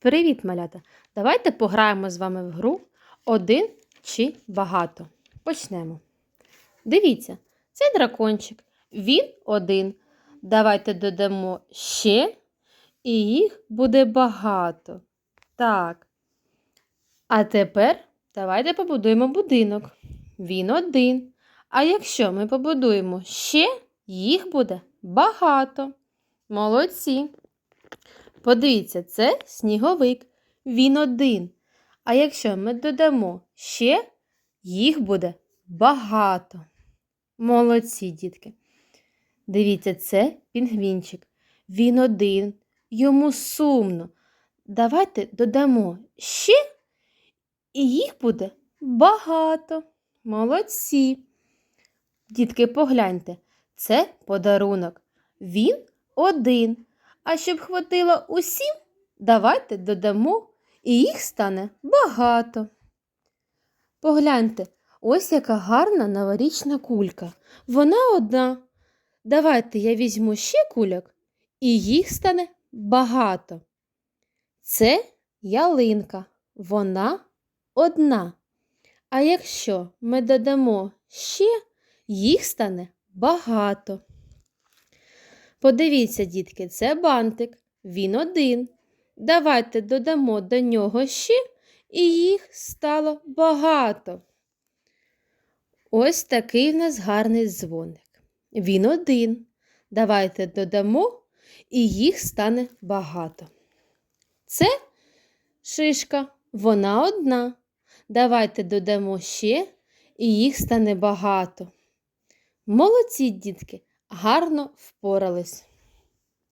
Привіт, малята! Давайте пограємо з вами в гру один чи багато. Почнемо. Дивіться, це дракончик. Він один. Давайте додамо ще, і їх буде багато. Так. А тепер давайте побудуємо будинок. Він один. А якщо ми побудуємо ще, їх буде багато. Молодці. Подивіться, це сніговик. Він один. А якщо ми додамо ще, їх буде багато. Молодці, дітки. Дивіться, це пінгвінчик. Він один. Йому сумно. Давайте додамо ще, і їх буде багато. Молодці. Дітки, погляньте, це подарунок. Він один. А щоб хватило усім, давайте додамо, і їх стане багато. Погляньте, ось яка гарна новорічна кулька. Вона одна. Давайте я візьму ще кульок, і їх стане багато. Це ялинка. Вона одна. А якщо ми додамо ще, їх стане багато. Подивіться, дітки, це бантик. Він один. Давайте додамо до нього ще, і їх стало багато. Ось такий в нас гарний дзвоник. Він один. Давайте додамо, і їх стане багато. Це шишка, вона одна. Давайте додамо ще, і їх стане багато. Молодці, дітки! Гарно впорались.